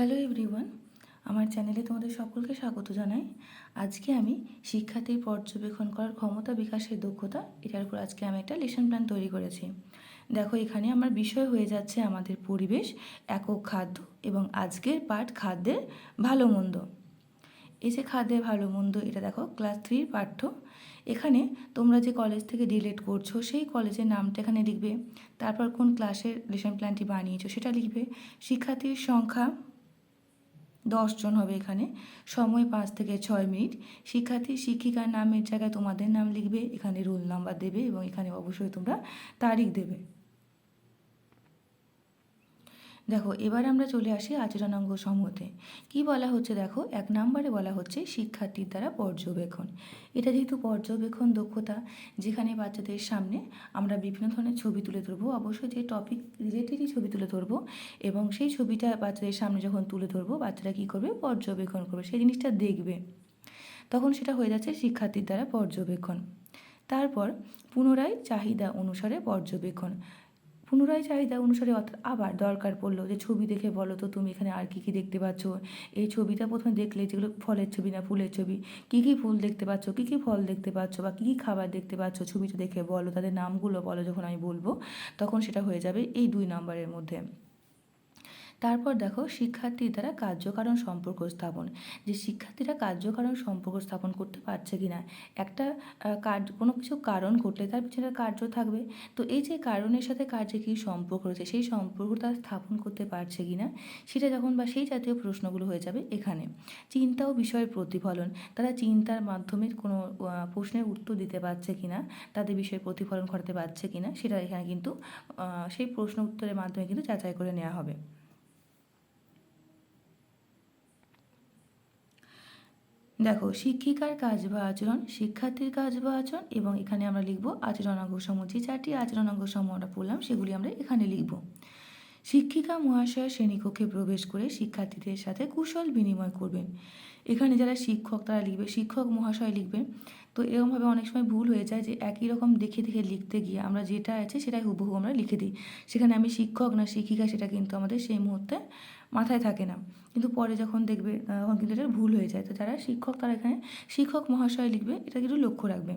Hello everyone আমার চ্যানেলে তোমাদের সকলকে স্বাগত জানাই। আজকে আমি শিক্ষার্থীর পর্যবেক্ষণ করার ক্ষমতা বিকাশের দক্ষতা, এটার উপর আজকে আমি একটা লেসন প্ল্যান তৈরি করেছি। দেখো, এখানে আমার বিষয় হয়ে যাচ্ছে আমাদের পরিবেশ, একক খাদ্য এবং আজকের পাঠ খাদ্যের ভালো মন্দ। এই যে খাদ্যের ভালো মন্দ, এটা দেখো ক্লাস থ্রির পাঠ্য। এখানে তোমরা যে কলেজ থেকে ডিলেট করছ, সেই কলেজের নামটা এখানে লিখবে। তারপর কোন ক্লাসের লেসন প্ল্যানটি বানিয়েছো, সেটা লিখবে। শিক্ষার্থীর সংখ্যা দশজন হবে এখানে। সময় পাঁচ থেকে ছয় মিনিট। শিক্ষার্থী শিক্ষিকার নামের জায়গায় তোমাদের নাম লিখবে, এখানে রোল নাম্বার দেবে এবং এখানে অবশ্যই তোমরা তারিখ দেবে। দেখো, এবার আমরা চলে আসি আচরণাঙ্গ সমূহতে কি বলা হচ্ছে দেখো? এক নম্বরে বলা হচ্ছে শিক্ষার্থীর দ্বারা পর্যবেক্ষণ। এটা যেহেতু পর্যবেক্ষণ দক্ষতা, যেখানে বাচ্চাদের সামনে আমরা বিভিন্ন ধরনের ছবি তুলে ধরবো, অবশ্যই যে টপিক রিলেটেডই ছবি তুলে ধরবো এবং সেই ছবিটা বাচ্চাদের সামনে যখন তুলে ধরবো, বাচ্চারা কী করবে? পর্যবেক্ষণ করবে, সেই জিনিসটা দেখবে। তখন সেটা হয়ে যাচ্ছে শিক্ষার্থীর দ্বারা পর্যবেক্ষণ। তারপর পুনরায় চাহিদা অনুসারে পর্যবেক্ষণ। পুনরায় চাহিদা অনুসারে অর্থাৎ আবার দরকার পড়ল যে ছবি দেখে বলো তো তুমি এখানে আর কী কী দেখতে পাচ্ছ? এই ছবিটা প্রথমে দেখলে যেগুলো ফলের ছবি না ফুলের ছবি, কী কী ফুল দেখতে পাচ্ছ, কী কী ফল দেখতে পাচ্ছ বা কী কী খাবার দেখতে পাচ্ছ ছবিটা দেখে বলো, তাদের নামগুলো বলো যখন আমি বলব, তখন সেটা হয়ে যাবে এই দুই নম্বরের মধ্যে। তারপর দেখো শিক্ষার্থীর দ্বারা কার্যকারণ সম্পর্ক স্থাপন। যে শিক্ষার্থীরা কার্যকারণ সম্পর্ক স্থাপন করতে পারছে কি না একটা কার্য, কোনো কিছু কারণ ঘটলে তার পিছনে কার্য থাকবে। তো এই যে কারণের সাথে কার্যে কী সম্পর্ক রয়েছে, সেই সম্পর্কটা স্থাপন করতে পারছে কি না সেটা যখন বা সেই জাতীয় প্রশ্নগুলো হয়ে যাবে এখানে। চিন্তা ও বিষয়ের প্রতিফলন, তারা চিন্তার মাধ্যমে কোনো প্রশ্নের উত্তর দিতে পারছে কি না তাদের বিষয়ে প্রতিফলন ঘটাতে পারছে কি না সেটা এখানে কিন্তু সেই প্রশ্ন উত্তরের মাধ্যমে কিন্তু যাচাই করে নেওয়া হবে। দেখো, শিক্ষিকার কাজ বা আচরণ, শিক্ষার্থীর কাজ বা আচরণ, এবং এখানে আমরা লিখব আচরণাঙ্গ সমূহ। যে চারটি আচরণাঙ্গ সমূহ আমরা পড়লাম, সেগুলি আমরা এখানে লিখব। শিক্ষিকা, মহাশয়, শ্রেণীকক্ষে প্রবেশ করে শিক্ষার্থীদের সাথে কুশল বিনিময় করবেন। এখানে যারা শিক্ষক, তারা লিখবে, শিক্ষক, মহাশয় লিখবেন। তো এরকমভাবে অনেক সময় ভুল হয়ে যায় যে একই রকম দেখে দেখে লিখতে গিয়ে আমরা যেটা আছে সেটাই হুবহু আমরা লিখে দিই। সেখানে আমি শিক্ষক না শিক্ষিকা, সেটা কিন্তু আমাদের সেই মুহূর্তে মাথায় থাকে না। কিন্তু পরে যখন দেখবে তখন কিন্তু এটা ভুল হয়ে যায়। তো যারা শিক্ষক, তারা এখানে শিক্ষক মহাশয় লিখবে, এটা কিন্তু লক্ষ্য রাখবে।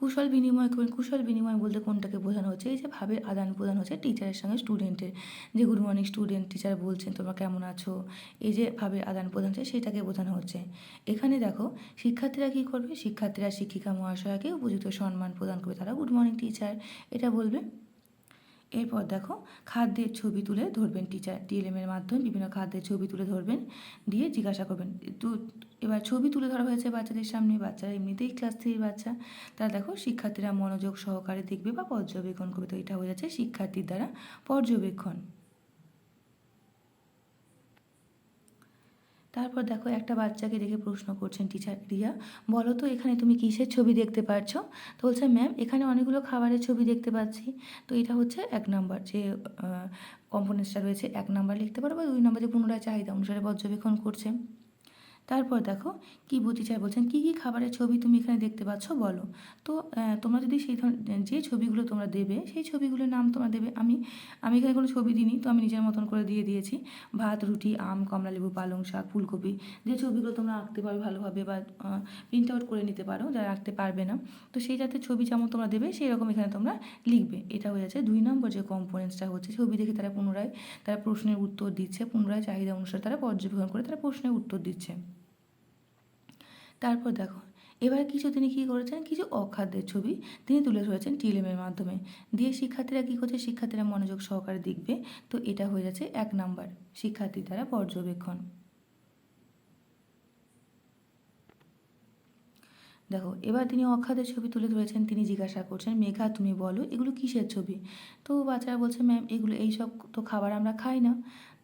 কুশল বিনিময় কুশল বিনিময় বলতে কোনটাকে বোঝানো হচ্ছে? এই যে ভাবের আদান প্রদান হচ্ছে টিচারের সঙ্গে স্টুডেন্টের যে গুড মর্নিং স্টুডেন্ট টিচার বলছেন, তোমরা কেমন আছো? এই যে ভাবের আদান প্রদান হচ্ছে, সেটাকে বোঝানো হচ্ছে। এখানে দেখো, শিক্ষার্থীরা কী করবে? শিক্ষার্থীরা শিক্ষিকা মহাশয়াকে উপযুক্ত সম্মান প্রদান করবে। তারা গুড মর্নিং টিচার এটা বলবে। এরপর দেখো খাদ্যের ছবি তুলে ধরবেন টিচার ডিএলএমের মাধ্যমে বিভিন্ন খাদ্যের ছবি তুলে ধরবেন, দিয়ে জিজ্ঞাসা করবেন। তো এবার ছবি তুলে ধরা হয়েছে বাচ্চাদের সামনে, বাচ্চারা এমনিতেই ক্লাস থ্রির বাচ্চা। তারা দেখো শিক্ষার্থীরা মনোযোগ সহকারে দেখবে বা পর্যবেক্ষণ করবে। তো এটা হয়ে যাচ্ছে শিক্ষার্থীর দ্বারা পর্যবেক্ষণ। তারপর দেখো একটা বাচ্চাকে দেখে প্রশ্ন করছেন টিচার রিয়া, বলো তো এখানে তুমি কিসের ছবি দেখতে পারছ? তো বলছে, ম্যাম, এখানে অনেকগুলো খাবারের ছবি দেখতে পাচ্ছি। তো এটা হচ্ছে এক নাম্বার যে কম্পোনেন্টসটা রয়েছে, এক নাম্বার লিখতে পারো বা দুই নম্বর যে পুনরায় চাহিদা অনুসারে পর্যবেক্ষণ করছে। তারপর দেখো, কী বুঝি চাই বলছেন, কী কী খাবারের ছবি তুমি এখানে দেখতে পাচ্ছ? বলো। তো তোমরা যদি সেই ধরনের যে ছবিগুলো তোমরা দেবে, সেই ছবিগুলোর নাম তোমরা দেবে, আমি আমি এখানে কোনো ছবি দিইনি, তো আমি নিজের মতন করে দিয়ে দিয়েছি। ভাত, রুটি, আম কমলালেবু পালং শাক, ফুলকপি, যে ছবিগুলো তোমরা আঁকতে পারো ভালোভাবে বা প্রিন্ট আউট করে নিতে পারো, যারা আঁকতে পারবে না। তো সেই জাতের ছবি যেমন তোমরা দেবে, সেই রকম এখানে তোমরা লিখবে। এটা হয়ে যাচ্ছে দুই নম্বর যে কম্পোনেন্টসটা হচ্ছে, ছবি দেখে তারা পুনরায়, তারা প্রশ্নের উত্তর দিচ্ছে, পুনরায় চাহিদা অনুসারে তারা পর্যবেক্ষণ করে তারা প্রশ্নের উত্তর দিচ্ছে। তারপর দেখো, এবার কিছু তিনি কী করেছেন? কিছু অখাদ্যের ছবি তিনি তুলে ধরেছেন টিএলএমের মাধ্যমে। দিয়ে শিক্ষার্থীরা কী করছে? শিক্ষার্থীরা মনোযোগ সহকারে দেখবে। তো এটা হয়ে যাচ্ছে এক নাম্বার, শিক্ষার্থী দ্বারা পর্যবেক্ষণ। দেখো, এবার তিনি অখাদ্যের ছবি তুলে ধরেছেন, তিনি জিজ্ঞাসা করছেন, মেঘা, তুমি বলো, এগুলো কিসের ছবি? তো বাচ্চারা বলছে, ম্যাম, এগুলো, এইসব তো খাবার আমরা খাই না।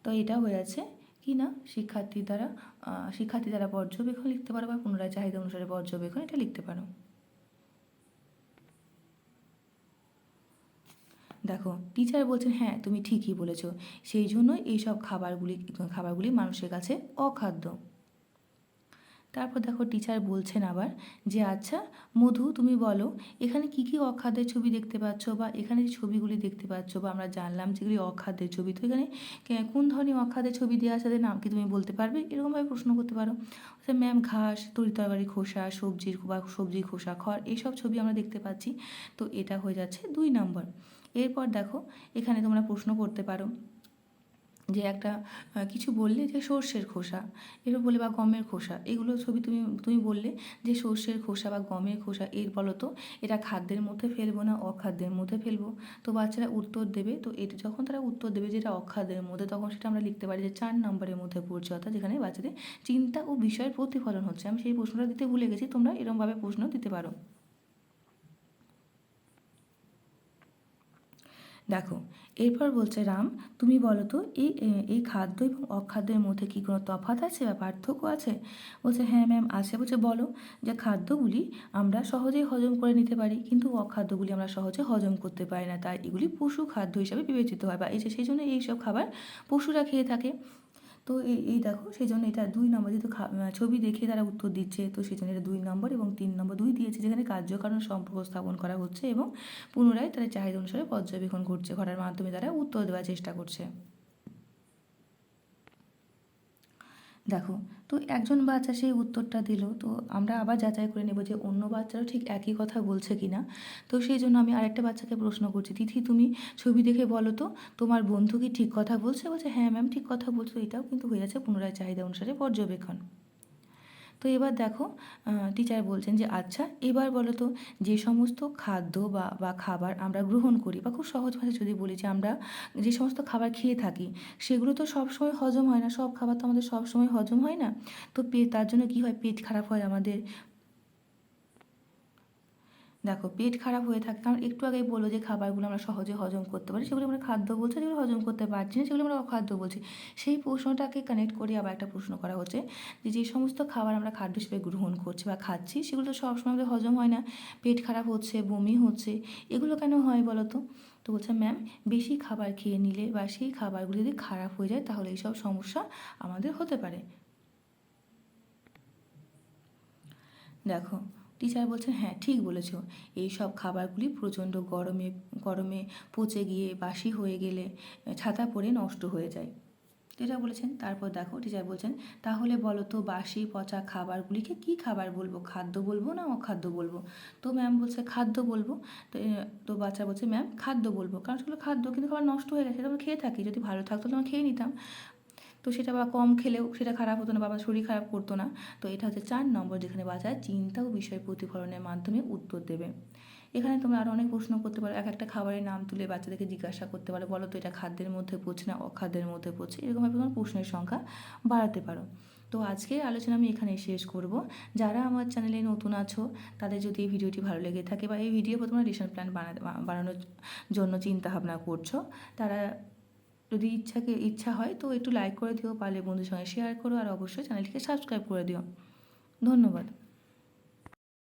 তো এটা হয়ে যাচ্ছে কি না শিক্ষার্থী দ্বারা শিক্ষার্থী দ্বারা পর্যবেক্ষণ লিখতে পারো বা পুনরায় চাহিদা অনুসারে পর্যবেক্ষণ এটা লিখতে পারো। দেখো টিচার বলছেন হ্যাঁ তুমি ঠিকই বলেছ। সেই জন্যই এইসব খাবারগুলি খাবারগুলি মানুষের কাছে অখাদ্য। তারপর দেখো টিচার বলছেন আবার যে আচ্ছা মধু, তুমি বলো, এখানে কি কি অখাদ্যের ছবি দেখতে পাচ্ছ বা এখানে যে ছবিগুলি দেখতে পাচ্ছ বা আমরা জানলাম যেগুলি অখাদ্যের ছবি, তো এখানে কোন ধরনের অখাদ্যের ছবি দেওয়া আছে নাম কি তুমি বলতে পারবে? এরকমভাবে প্রশ্ন করতে পারো। আচ্ছা ম্যাম ঘাস, তরি তরকারি, খোসা সবজির বা সবজির খোসা, খড় এইসব ছবি আমরা দেখতে পাচ্ছি। তো এটা হয়ে যাচ্ছে দুই নম্বর। এরপর দেখো, এখানে তোমরা প্রশ্ন করতে পারো। যে একটা কিছু বললে যে সর্ষের খোসা, এরও বলে বা গমের খোসা, এগুলো ছবি তুমি তুমি বললে যে সর্ষের খোসা বা গমের খোসা, এর বলো তো, এটা খাদ্যের মধ্যে ফেলব না অখাদ্যের মধ্যে ফেলব? তো বাচ্চারা উত্তর দেবে, তো এটা যখন তারা উত্তর দেবে যেটা অখাদ্যের মধ্যে, তখন সেটা আমরা লিখতে পারি যে চার নম্বরের মধ্যে পড়ছে, অর্থাৎ যেখানে বাচ্চাদের চিন্তা ও বিষয়ের প্রতিফলন হচ্ছে। আমি সেই প্রশ্নটা দিতে ভুলে গেছি, তোমরা এরকমভাবে প্রশ্ন দিতে পারো। দেখো, এরপর বলছে, রাম, তুমি বলো তো, এই এই খাদ্য এবং অখাদ্যের মধ্যে কি কোনো তফাত আছে বা পার্থক্য আছে? বলছে হ্যাঁ ম্যাম আছে। বলছে, বলো যে খাদ্যগুলি আমরা সহজেই হজম করে নিতে পারি, কিন্তু অখাদ্যগুলি আমরা সহজে হজম করতে পারি না। তাই এগুলি পশু খাদ্য হিসাবে বিবেচিত হয় বা এই যে, সেই জন্য এইসব খাবার পশুরা খেয়ে থাকে। তো এই এই দেখো, সেই জন্য এটা দুই নম্বর যেহেতু ছবি দেখে তারা উত্তর দিচ্ছে, তো সেই জন্য এটা দুই নম্বর এবং তিন নম্বর দুই দিয়েছে, যেখানে কার্যকারণ সম্পর্ক স্থাপন করা হচ্ছে এবং পুনরায় তারা চাহিদা অনুসারে পর্যবেক্ষণ করছে করার মাধ্যমে তারা উত্তর দেওয়ার চেষ্টা করছে। দেখো, তো একজন বাচ্চা সেই উত্তরটা দিল, তো আমরা আবার যাচাই করে নেব যে অন্য বাচ্চারাও ঠিক একই কথা বলছে কি না তো সেই জন্য আমি আরেকটা বাচ্চাকে প্রশ্ন করছি, তিথি, তুমি ছবি দেখে বলো তো, তোমার বন্ধু কি ঠিক কথা বলছে? বলছে হ্যাঁ ম্যাম ঠিক কথা বলছো। এটাও কিন্তু হয়ে যাচ্ছে পুনরায় চাহিদা অনুসারে পর্যবেক্ষণ। তো এবার দেখো টিচার বলছেন যে আচ্ছা এবার বলো তো, যে সমস্ত খাদ্য বা বা খাবার আমরা গ্রহণ করি বা খুব সহজ ভাষায় যদি বলি যে, আমরা যে সমস্ত খাবার খেয়ে থাকি, সেগুলো তো সবসময় হজম হয় না, সব খাবার তো আমাদের সবসময় হজম হয় না। তো পেট তার জন্য কী হয়? পেট খারাপ হয় আমাদের দেখো, পেট খারাপ হয়ে থাকে। কারণ একটু আগেই বলল যে, খাবারগুলো আমরা সহজে হজম করতে পারি। সেগুলো আমরা খাদ্য বলছি, যেগুলো হজম করতে পারছি না, সেগুলো আমরা অখাদ্য বলছি। সেই প্রশ্নটাকে কানেক্ট করে আবার একটা প্রশ্ন করা হচ্ছে যে যে সমস্ত খাবার আমরা খাদ্য হিসেবে গ্রহণ করছি বা খাচ্ছি, সেগুলো তো সবসময় আমাদের হজম হয় না। পেট খারাপ হচ্ছে, বমি হচ্ছে, এগুলো কেন হয় বলো তো? তো বলছে, ম্যাম, বেশি খাবার খেয়ে নিলে বা সেই খাবারগুলো যদি খারাপ হয়ে যায়, তাহলে এইসব সমস্যা আমাদের হতে পারে। দেখো টিচার বলছেন হ্যাঁ ঠিক বলেছ। এই সব খাবারগুলি প্রচণ্ড গরমে গরমে পচে গিয়ে বাসি হয়ে গেলে ছাতা পরে নষ্ট হয়ে যায়। টিচার বলেছেন, তারপর দেখো, টিচার বলছেন, তাহলে বলো তো, বাসি, পচা খাবারগুলিকে কি খাবার বলব? খাদ্য বলব না অখাদ্য বলব? তো ম্যাম বলছে, খাদ্য বলব। তো তো বাচ্চা বলছে, ম্যাম, খাদ্য বলব। কারণ সেগুলো খাদ্য, কিন্তু খাবার নষ্ট হয়ে গেছে আমরা খেয়ে থাকি। যদি ভালো থাকতো, তো খেয়ে নিতাম। তো সেটা বা কম খেলেও সেটা খারাপ হতো না বা আমার শরীর খারাপ করতো না। তো এটা হচ্ছে চার নম্বর যেখানে বাচ্চা চিন্তা ও বিষয় প্রতিফলনের মাধ্যমে উত্তর দেবে। এখানে তোমরা আরও অনেক প্রশ্ন করতে পারো, এক একটা খাবারের নাম তুলে বাচ্চাদেরকে জিজ্ঞাসা করতে পারো। বলো তো এটা খাদ্যের মধ্যে পড়ছে না অখাদ্যের মধ্যে পড়ছে? এরকমভাবে তোমার প্রশ্নের সংখ্যা বাড়াতে পারো। তো আজকের আলোচনা আমি এখানেই শেষ করব। যারা আমার চ্যানেলে নতুন আছো, তাদের যদি এই ভিডিওটি ভালো লেগে থাকে বা এই ভিডিও প্রথমে রেশন প্ল্যান বানানোর জন্য চিন্তা ভাবনা করছ, তারা যদি ইচ্ছাকে, ইচ্ছা হয় তো একটু লাইক করে দিও পারলে বন্ধুর সঙ্গে শেয়ার করো আর অবশ্যই চ্যানেলটিকে সাবস্ক্রাইব করে দিও। ধন্যবাদ।